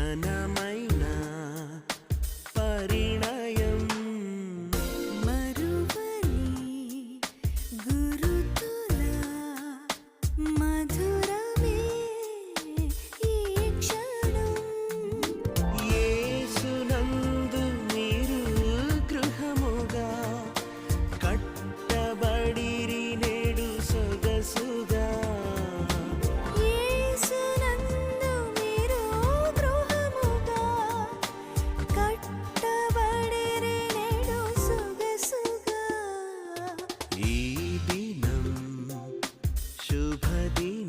Panama. ഈ ദിനം ശുഭദിനം.